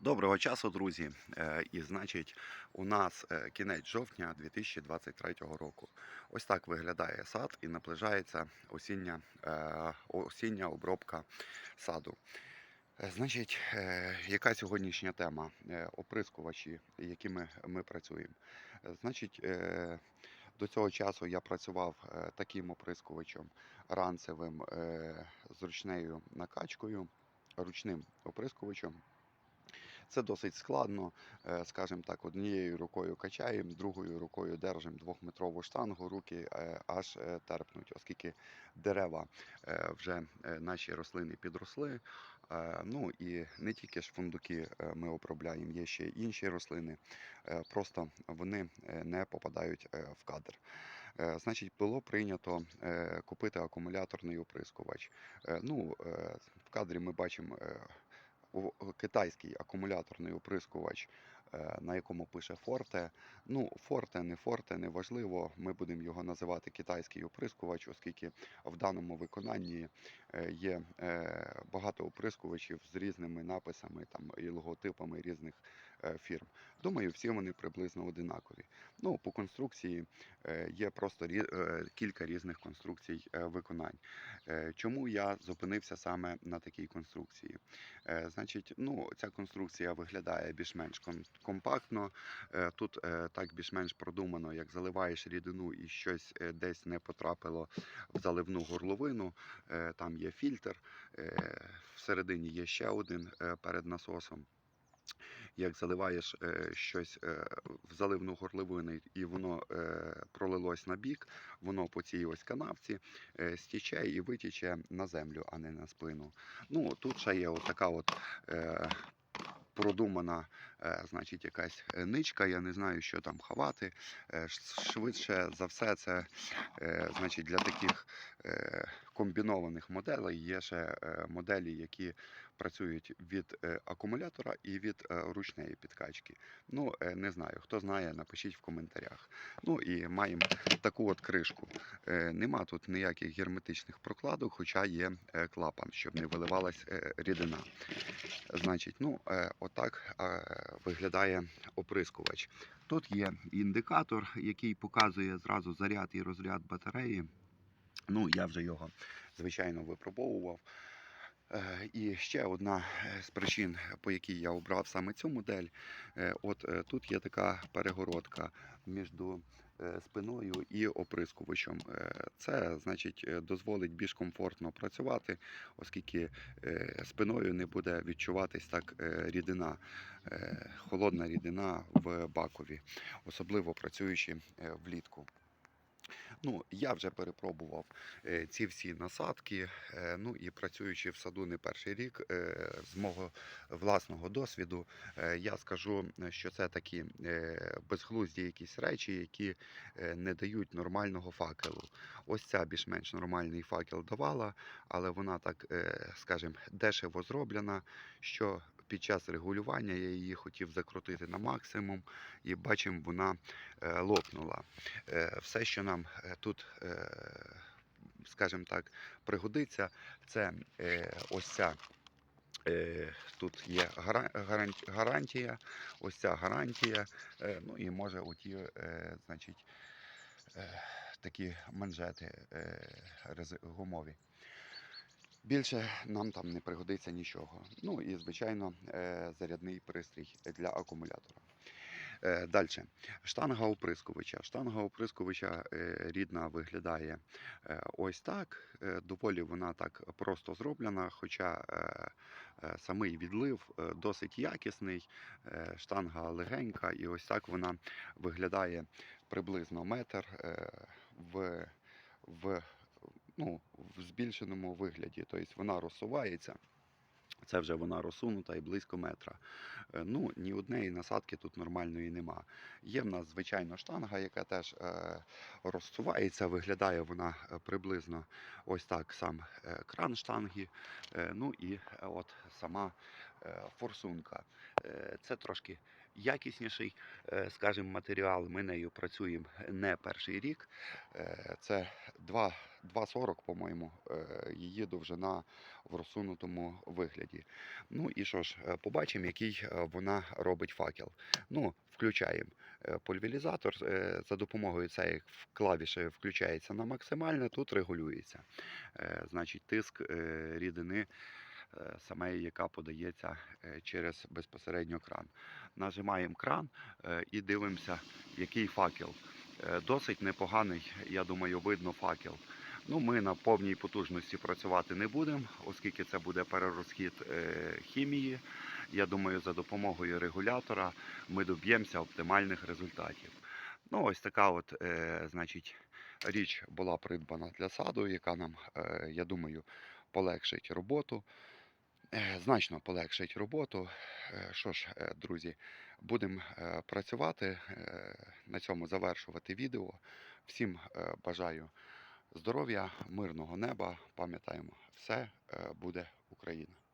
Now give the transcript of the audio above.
Доброго часу, друзі. Е, І значить, у нас е, кінець жовтня 2023 року. Ось так виглядає сад і наближається осіння, е, осіння обробка саду. Значить, яка сьогоднішня тема? Оприскувачі, якими ми працюємо. Значить, до цього часу я працював таким оприскувачем ранцевим з ручною накачкою, ручним оприскувачем. Це досить складно, е, скажімо так, однією рукою качаємо, з другою рукою держимо двохметрову штангу, руки е, аж е, терпнуть, оскільки дерева вже наші рослини підросли. Ну і не тільки ж фундуки ми обробляємо, є ще інші рослини, просто вони не попадають в кадр. Значить, було прийнято купити акумуляторний оприскувач. Ну, в кадрі ми бачимо китайський акумуляторний оприскувач, е, на якому пише Форте. Ну, Форте, не Форте, не важливо. Ми будемо його називати китайський оприскувач, оскільки в даному виконанні е, є е, багато оприскувачів з різними написами там, і логотипами різних е, фірм. Думаю, всі вони приблизно одинакові. Ну, по конструкції е, є просто е, кілька різних конструкцій е, виконань. Е, Чому я зупинився саме на такій конструкції? Е, Значить, ну, ця конструкція виглядає більш-менш компактно. Е, Тут е, так більш-менш продумано, як заливаєш рідину і щось е, десь не потрапило в заливну горловину. е, Там є фільтр, е, всередині є ще один е, перед насосом. Як заливаєш е, щось е, в заливну горловину і воно е, пролилось на бік, воно по цій ось канавці стіче і витіче на землю, а не на сплину. Ну, тут ще є отака от продумана, значить, якась ничка, я не знаю, що там ховати. Швидше за все, це значить, для таких комбінованих моделей є ще моделі, які працюють від е, акумулятора і від е, ручної підкачки. Ну, е, не знаю, хто знає, напишіть в коментарях. Ну і маємо таку от кришку. Нема тут ніяких герметичних прокладок, хоча є клапан, щоб не виливалась рідина. Значить, ну отак виглядає оприскувач. Тут є індикатор, який показує зразу заряд і розряд батареї. Ну, я вже його, звичайно, випробовував. Е, І ще одна е, з причин, по якій я обрав саме цю модель. е, От тут є така перегородка між спиною і оприскувачем. Це значить дозволить більш комфортно працювати, оскільки спиною не буде відчуватись так рідина, холодна рідина в бакові, особливо працюючи влітку. Ну, я вже перепробував е, ці всі насадки. е, Ну і працюючи в саду не перший рік, е, з мого власного досвіду, я скажу, що це такі безглузді якісь речі, які не дають нормального факелу. Ось ця більш-менш нормальний факел давала, але вона так, скажімо, дешево зроблена, що під час регулювання я її хотів закрутити на максимум, і бачимо, вона е, лопнула. Е, Все, що нам е, тут, скажімо так, пригодиться, це ось ця. Тут є гарантія, ось ця гарантія, ну і може оті, значить, такі манжети гумові. Більше нам там не пригодиться нічого. Ну і, звичайно, е, зарядний пристрій для акумулятора. Далі. Штанга оприскувача. Штанга оприскувача е, рідна виглядає е, ось так. Е, Доволі вона так просто зроблена, хоча е, е, самий відлив е, досить якісний, е, штанга легенька, і ось так вона виглядає приблизно метр е, в, в, ну, в збільшеному вигляді. Тобто вона розсувається. Це вже вона розсунута і близько метра. Е, Ну, ні однієї насадки тут нормальної нема. Є в нас, звичайно, штанга, яка теж е, розсувається, виглядає вона е, приблизно ось так сам е, кран штанги. Е, ну і от сама е, форсунка. Е, Це трошки якісніший, е, скажімо, матеріал. Ми нею працюємо не перший рік. Е, Це 2 2,40, по-моєму, е, її довжина в розсунутому вигляді. Ну і що ж, побачимо, який вона робить факел. Ну, включаємо пульверізатор. За допомогою цієї клавіші включається на максимальне, тут регулюється. Значить, тиск рідини е, самої, яка подається е, через безпосередньо кран. Нажимаємо кран е, і дивимося, який факел. Досить непоганий, я думаю, видно факел. Ну, ми на повній потужності працювати не будемо, оскільки це буде перерозхід хімії. Я думаю, за допомогою регулятора ми доб'ємося оптимальних результатів. Ну, ось така от, значить, річ була придбана для саду, яка нам, я думаю, полегшить роботу. Е, Значно полегшить роботу. Е, Що ж, е, друзі, будемо працювати, на цьому завершувати відео. Всім бажаю здоров'я, мирного неба. Пам'ятаємо, все буде Україна.